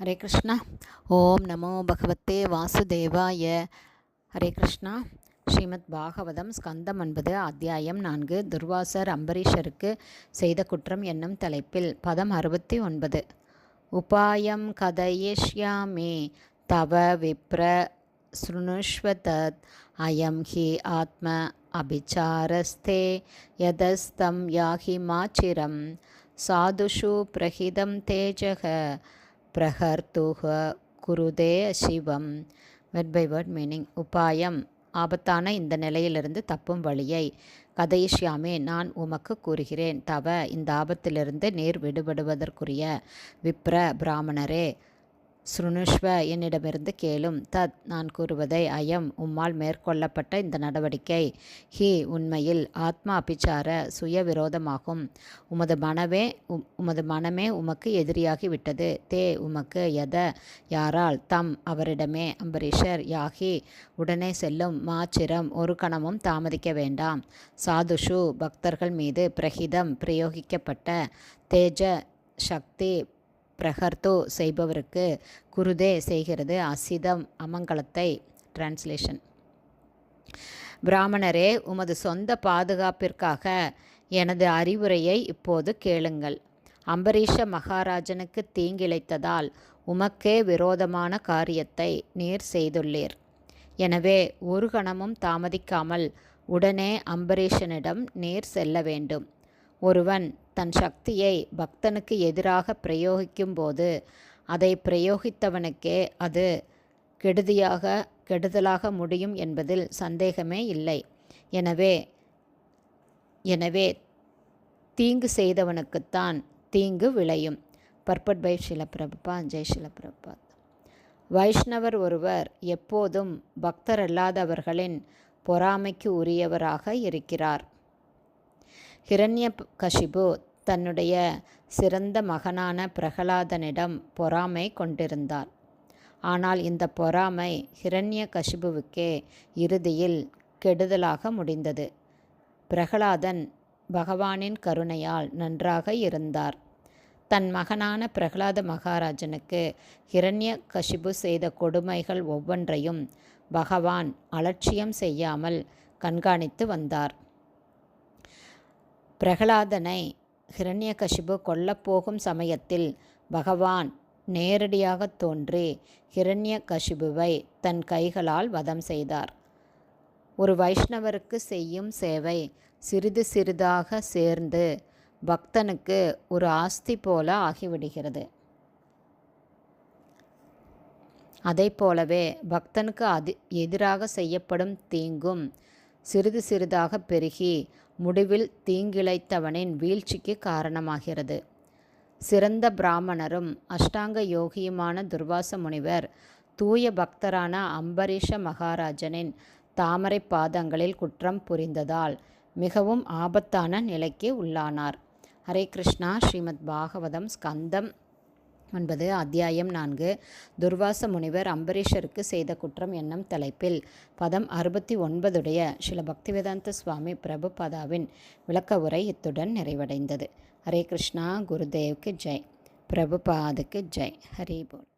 ஹரே கிருஷ்ணா. ஓம் நமோ பகவத்தே வாசுதேவாய. ஹரே கிருஷ்ணா. ஸ்ரீமத் பாகவதம் ஸ்கந்தம் என்பது அத்தியாயம் நான்கு துர்வாசர் அம்பரீஷருக்கு செய்த குற்றம் என்னும் தலைப்பில் பதம் அறுபத்தி ஒன்பது. உபாயம் கதயிஷ்யாமி தவ விப்ர சுணுஷ்வதத் அயம் ஹி ஆத்ம அபிச்சாரஸ்தே யதஸ்தம் யாஹி மாச்சிரம் சாதுஷு பிரகிதம் தேஜக பிரகர்த்துக குருதே சிவம். வெட் பை வேர்ட் மீனிங் உபாயம். ஆபத்தான இந்த நிலையிலிருந்து தப்பும் வழியை. கதையிஷ்யாமே நான் உமக்கு கூறுகிறேன். தவ இந்த ஆபத்திலிருந்து நீர் விடுபடுவதற்குரிய விப்ர பிராமணரே. சுருணுஷ்வ என்னிடமிருந்து கேளும். தத் நான் கூறுவதை அயம் உம்மால் மேற்கொள்ளப்பட்ட இந்த நடவடிக்கை. ஹி உண்மையில் ஆத்மா அபிச்சார சுய விரோதமாகும் உமது மனவே உமது மனமே உமக்கு எதிரியாகிவிட்டது. தே உமக்கு எத யாரால்? தம் அவரிடமே அம்பரீஷர் யாகி உடனே செல்லும். மாச்சிரம் ஒரு கணமும் தாமதிக்க வேண்டாம். சாதுஷு பக்தர்கள் மீது பிரகிதம் பிரயோகிக்கப்பட்ட. தேஜ சக்தி பிரகர்த்தோ செய்பவருக்கு குருதே செய்கிறது அசிதம் அமங்கலத்தை. டிரான்ஸ்லேஷன் பிராமணரே உமது சொந்த பாதுகாப்பிற்காக எனது அறிவுரையை இப்போது கேளுங்கள். அம்பரீஷ மகாராஜனுக்கு தீங்கிழைத்ததால் உமக்கே விரோதமான காரியத்தை நீர் செய்துள்ளீர். எனவே ஒரு கணமும் தாமதிக்காமல் உடனே அம்பரீஷனிடம் நீர் செல்ல வேண்டும். ஒருவன் தன் சக்தியை பக்தனுக்கு எதிராக பிரயோகிக்கும்போது அதை பிரயோகித்தவனுக்கே அது கெடுதியாக கெடுதலாக முடியும் என்பதில் சந்தேகமே இல்லை. எனவே எனவே தீங்கு செய்தவனுக்குத்தான் தீங்கு விளையும். பர்பட் பை ஷிலப்பிரபா ஜெய் ஷிலப்பிரபா வைஷ்ணவர் ஒருவர் எப்போதும் பக்தரல்லாதவர்களின் பொறாமைக்கு உரியவராக இருக்கிறார். ஹிரண்ய கஷிபு தன்னுடைய சிறந்த மகனான பிரகலாதனிடம் பொறாமை கொண்டிருந்தார். ஆனால் இந்த பொறாமை ஹிரண்ய கஷிபுவுக்கே இறுதியில் கெடுதலாக முடிந்தது. பிரகலாதன் பகவானின் கருணையால் நன்றாக இருந்தார். தன் மகனான பிரகலாத மகாராஜனுக்கு ஹிரண்ய கஷிபு செய்த கொடுமைகள் ஒவ்வொன்றையும் பகவான் அலட்சியம் செய்யாமல் கண்காணித்து வந்தார். பிரகலாதனை ஹிரண்யகசிபு கொல்லப்போகும் சமயத்தில் பகவான் நேரடியாக தோன்றி ஹிரண்யகசிபுவை தன் கைகளால் வதம் செய்தார். ஒரு வைஷ்ணவருக்கு செய்யும் சேவை சிறிது சிறிதாக சேர்ந்து பக்தனுக்கு ஒரு ஆஸ்தி போல ஆகிவிடுகிறது. அதை போலவே பக்தனுக்கு அது எதிராக செய்யப்படும் தீங்கும் சிறிது சிறிதாக பெருகி முடிவில் தீங்கிழைத்தவனின் வீழ்ச்சிக்கு காரணமாகிறது. சிறந்த பிராமணரும் அஷ்டாங்க யோகியுமான துர்வாச முனிவர் தூய பக்தரான அம்பரீஷ மகாராஜனின் தாமரை பாதங்களில் குற்றம் புரிந்ததால் மிகவும் ஆபத்தான நிலைக்கு உள்ளானார். ஹரே கிருஷ்ணா ஸ்ரீமத் பாகவதம் ஸ்கந்தம் ஒன்பது அத்தியாயம் நான்கு. துர்வாச முனிவர் அம்பரீஷருக்கு செய்த குற்றம் என்னும் தலைப்பில். பதம் அறுபத்தி ஒன்பதுடைய சில பக்திவேதாந்த சுவாமி பிரபுபாதாவின் விளக்க உரை இத்துடன் நிறைவடைந்தது. ஹரே கிருஷ்ணா குருதேவ்க்கு ஜெய். பிரபுபாதுக்கு ஜெய். ஹரி போல்.